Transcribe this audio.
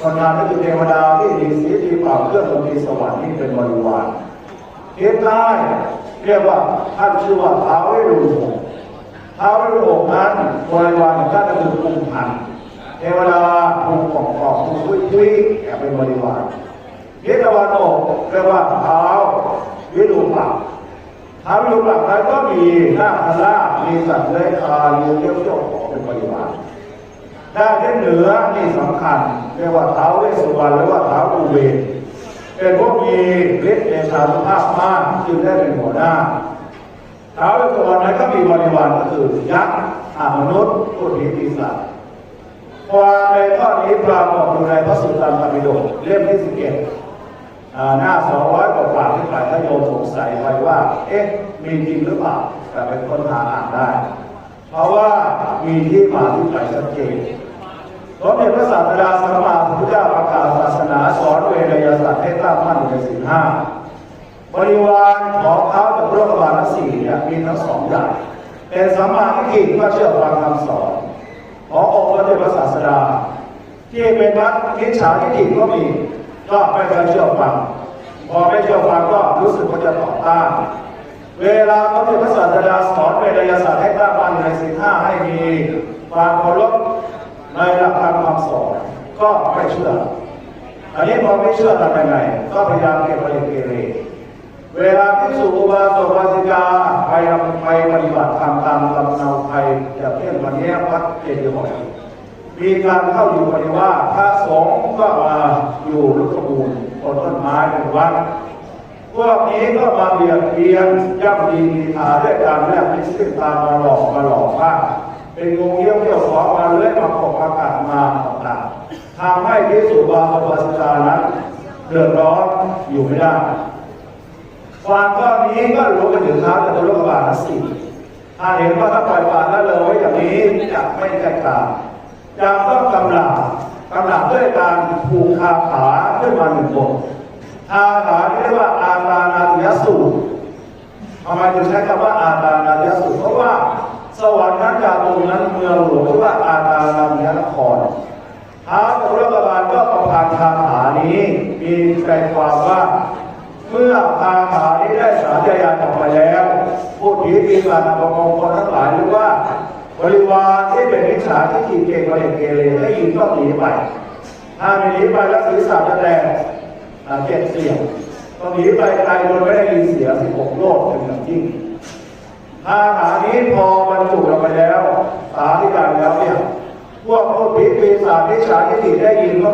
คนงานก็คือเทวดาที่ดีสีดีเป่าเครื่องดนตรีสวรรค์นี่เป็นบริวารเทพใต้เรียกว่าท่านชื่อว่าท้าวเวรุหงส์ท้าวเวรุหงส์นั้นบริวารของท่านคือกุมพันธ์เทวดาภูมิของของภูมิคุยคุยแอบเป็นบริวารทิศตะวันออกเรียกว่าท้าววิรุปักษ์ท้าววิรุปักษ์นั้นก็มีหน้าครามีสัตว์เลื้อยคลานมีเลี้ยวโยกเป็นบริวาร ด้านทิศเหนือนี่สำคัญเรียกว่าเท้าเวสุวรรณหรือว่าเท้าอุเบนเป็นพวกมีฤทธิ์เดชานุภาพมากจึงได้เป็นหัวหน้าเท้าเวสุวรรณนั้นก็มีบริวารก็คือยักษ์อามนุษย์ผู้ผีปีศาจความในข้อนี้ปรากฏอยู่ในพระสุตตันตปิฎกเล่มที่สิบเอ็ดหน้าสองร้อยกว่าที่ฝ่ายทโยมสงสัยไว้ว่า เอ๊ะ มีจริงหรือเปล่า แต่เป็นคนหาอ่านได้ เพราะว่ามีที่มาที่ไปชัดเจนสมเด็จพระศาสดาสัมมาสัมพุทธเจ้าประกาศศาสนาสอนเวรยศาสตร์ให้ตั้งมั่นในศีลห้าบริวารของเขาจากโลกบาลสี่เนี่ยมีทั้งสองอย่างเป็นสัมมาทิฏฐิก็เชื่อฟังคำสอนขององค์พระเดชพศาสดา ที่เป็นวัดทิฏฐาทิฏฐิก็มีก็ไม่เคยเชื่อฟังพอไม่เชื่อฟังก็รู้สึกว่าจะต่อต้าน เวลาพระพุทธศาสดาสอนเวรยศาสตร์ให้ตั้งมั่นในศีลห้าให้มีความเคารพในหลักธรรมคำสอนก็ไม่เชื่อ อันนี้พอไม่เชื่อทำยังไงก็พยายามเก็บไปเกเรเวลาที่สุอุบาสกอุบาสิกาไปไปปฏิบัติธรรมตามลำเนาไทยอย่างเช่นวันนี้วัดเจดีย์หอยมีการเข้าอยู่ปฏิว่าพระสงฆ์ก็มาอยู่ลุกบูรณ์บนต้นไม้เป็นวัด พวกนี้ก็มาเบียดเบียนย่ำดีมีทาด้วยการแลกมิตรซึ่งตามมาหลอกมาหลอกว่าเป็นงูเงี้ยวเที่ยวขอมาเลื้อยมาปกอากาศมาต่างๆทำให้พิสุบาอุบาสิกานั้นเดือดร้อนอยู่ไม่ได้ความข้อนี้ก็รู้กันถึงท้าวจตุรกบาลสี่ถ้าเห็นว่าถ้าปล่อยปละละเลยไว้อย่างนี้จะไม่ได้กล่าวจะต้องกำลังกำลังด้วยการผูกคาถาขึ้นมาหนึ่งบท อาถาเรียกว่าอาตานาติยสูตรทำไมถึงใช้คำว่าอาตานาติยสูตรเพราะว่าสวรรค์นั้นจาตรงนั้นเมืองหลวงหรือว่าอาตานาติยนครท้าวตุลกบาลก็ประพันธ์คาถานี้มีใจความว่าเมื่อคาถานี้ได้สาธยายออกไปแล้วผู้ผีปีศาจประมงคนทั้งหลายหรือว่า บริวารที่เป็นมิจฉาที่ขีเก่งกว่าเด็กเกเรได้ยินก็หนีไปถ้าไม่หนีไปแล้วศีรษะจะแตก เก็บเสียงตรงนี้ไปไกลโดยไม่ได้ยินเสียงสิบหกโลกเป็นอย่างยิ่งถ้าหานี้พอบรรจุลงไปแล้วสาธิการแล้วเนี่ย พวกพวกผีปีศาจที่ฉาที่ติได้ยินก็